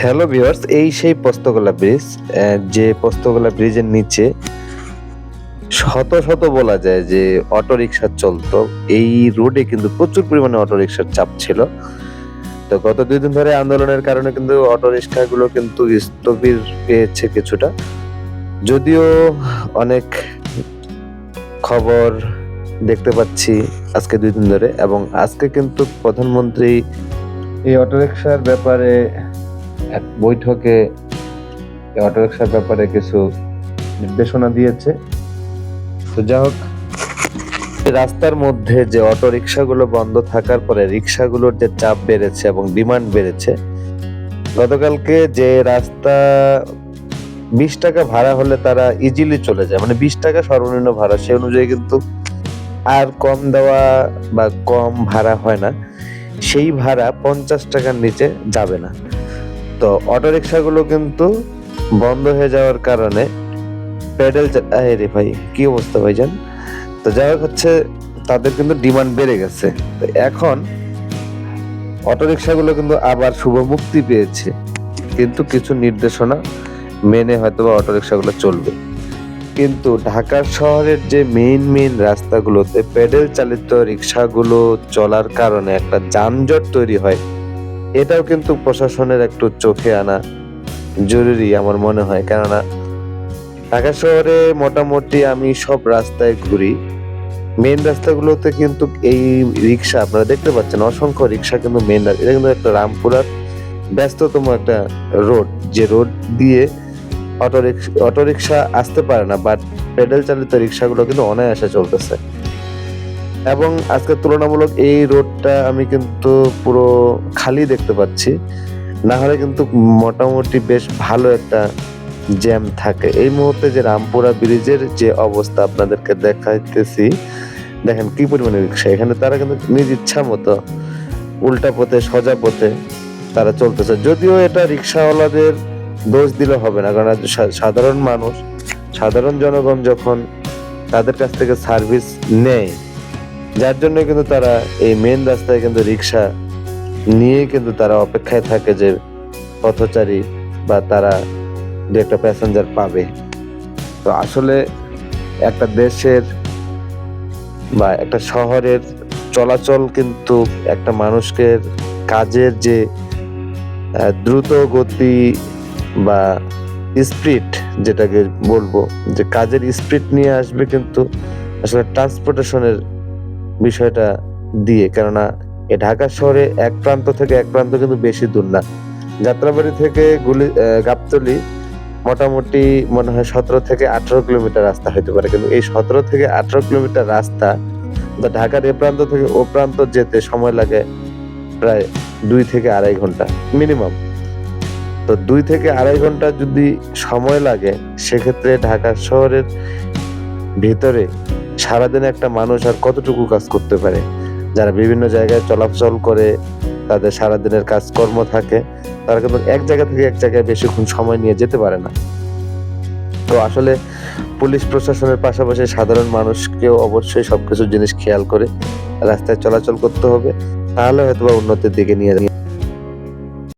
Hello viewers এই সেই Postogola bridge যে পোস্তগোলা ব্রিজের নিচে শত শত বলা যায় যে অটো রিক্সা চলতো। এই রোডে কিন্তু প্রচুর পরিমাণে অটো রিক্সার চাপ ছিল। তো গত দুই দিন ধরে আন্দোলনের কারণে কিন্তু অটো রিক্সাগুলো কিন্তু স্থবির পেয়েছে কিছুটা। যদিও অনেক খবর দেখতে পাচ্ছি আজকে দুই দিন ধরে এবং আজকে কিন্তু প্রধানমন্ত্রী এই অটোরিকশার ব্যাপারে এক বৈঠকে এই অটোরিকশার ব্যাপারে কিছু নির্দেশনা দিয়েছে। তো যা হোক, রাস্তার মধ্যে যে অটো রিক্সাগুলো বন্ধ থাকার পরে রিক্সাগুলোর যে চাপ বেড়েছে এবং ডিমান্ড বেড়েছে, গতকালকে যে রাস্তা বিশ টাকা ভাড়া হলে তারা ইজিলি চলে যায়। মানে বিশ টাকা সর্বনিম্ন ভাড়া, সে অনুযায়ী কিন্তু আর কম দেওয়া বা কম ভাড়া হয় না। সেই ভাড়া পঞ্চাশ টাকার নিচে যাবে না। তো অটো রিক্সাগুলো কিন্তু বন্ধ হয়ে যাওয়ার কারণে প্যাডেল রে ভাই, কি অবস্থা ভাইজান? তো যাই হোক হচ্ছে, তাদের কিন্তু ডিমান্ড বেড়ে গেছে। তো এখন অটো রিক্সাগুলো কিন্তু আবার শুভ মুক্তি পেয়েছে। কিন্তু কিছু নির্দেশনা মেনে হয়তো বা অটো রিক্সাগুলো চলবে। কিন্তু ঢাকা শহরের যে মেইন মেইন রাস্তাগুলোতে প্যাডেল চালিত রিক্সাগুলো চলার কারণে একটা যানজট তৈরি হয়। এটাও কিন্তু প্রশাসনের একটু চোখে আনা জরুরি আমার মনে হয়। কেননা ঢাকা শহরে মোটামুটি আমি সব রাস্তায় ঘুরি। মেন রাস্তাগুলোতে কিন্তু এই রিক্সা আপনারা দেখতে পাচ্ছেন, অসংখ্য রিক্সা কিন্তু মেইন এটা কিন্তু একটা রামপুরার ব্যস্ততম একটা রোড যে রোড দিয়ে অটো রিক্সা আসতে পারে না বাট পেডেল চালিত রিক্সাগুলো কিন্তু অনায়াসে চলতেছে। এবং আজকে তুলনামূলক এই রোডটা আমি কিন্তু পুরো খালি দেখতে পাচ্ছি। না হলে কিন্তু মোটামুটি বেশ ভালো একটা জ্যাম থাকে। এই মুহূর্তে যে রামপুরা ব্রিজের যে অবস্থা আপনাদেরকে দেখাইতেছি, দেখেন কি পরিমাণে রিক্সা এখানে তারা কিন্তু নিজ ইচ্ছা মতো উল্টা পথে, সোজা পথে তারা চলতেছে। যদিও এটা রিক্সাওয়ালাদের দোষ দিলে হবে না, কারণ সাধারণ মানুষ, সাধারণ জনগণ যখন তাদের কাছ থেকে সার্ভিস নেয় যার জন্য কিন্তু তারা এই মেন রাস্তায় কিন্তু রিক্সা নিয়ে কিন্তু তারা অপেক্ষায় থাকে যে পথচারী বা তারা দু একটা প্যাসেঞ্জার পাবে। তো আসলে একটা দেশের বা একটা শহরের চলাচল কিন্তু একটা মানুষকে কাজের যে দ্রুত গতি বা স্পিড যেটাকে বলব, যে কাজের স্পিড নিয়ে আসবে কিন্তু আসলে ট্রান্সপোর্টেশনের বিষয়টা দিয়ে, কেননা এ ঢাকা শহরে এক প্রান্ত থেকে এক প্রান্ত কিন্তু বেশি দূর না। যাত্রাবাড়ি থেকে গুলি গাবতলি মোটামুটি মনে হয় সতেরো থেকে আঠারো কিলোমিটার রাস্তা হতে পারে। কিন্তু এই সতেরো থেকে আঠারো কিলোমিটার রাস্তা বা ঢাকার এ প্রান্ত থেকে ও প্রান্ত যেতে সময় লাগে প্রায় দুই থেকে আড়াই ঘণ্টা মিনিমাম। তো দুই থেকে আড়াই ঘণ্টা যদি সময় লাগে, সেক্ষেত্রে ঢাকা শহরের ভিতরে সারাদিনে একটা মানুষ আর কতটুকু কাজ করতে পারে? যারা বিভিন্ন জায়গায় চলাচল করে, তাদের সারাদিনের কাজকর্ম থাকে, তারা কিন্তু এক জায়গা থেকে এক জায়গায় বেশিক্ষণ সময় নিয়ে যেতে পারে না। তো আসলে পুলিশ প্রশাসনের পাশাপাশি সাধারণ মানুষকেও অবশ্যই সবকিছু জিনিস খেয়াল করে রাস্তায় চলাচল করতে হবে। তাহলে হয়তো উন্নতির দিকে নিয়ে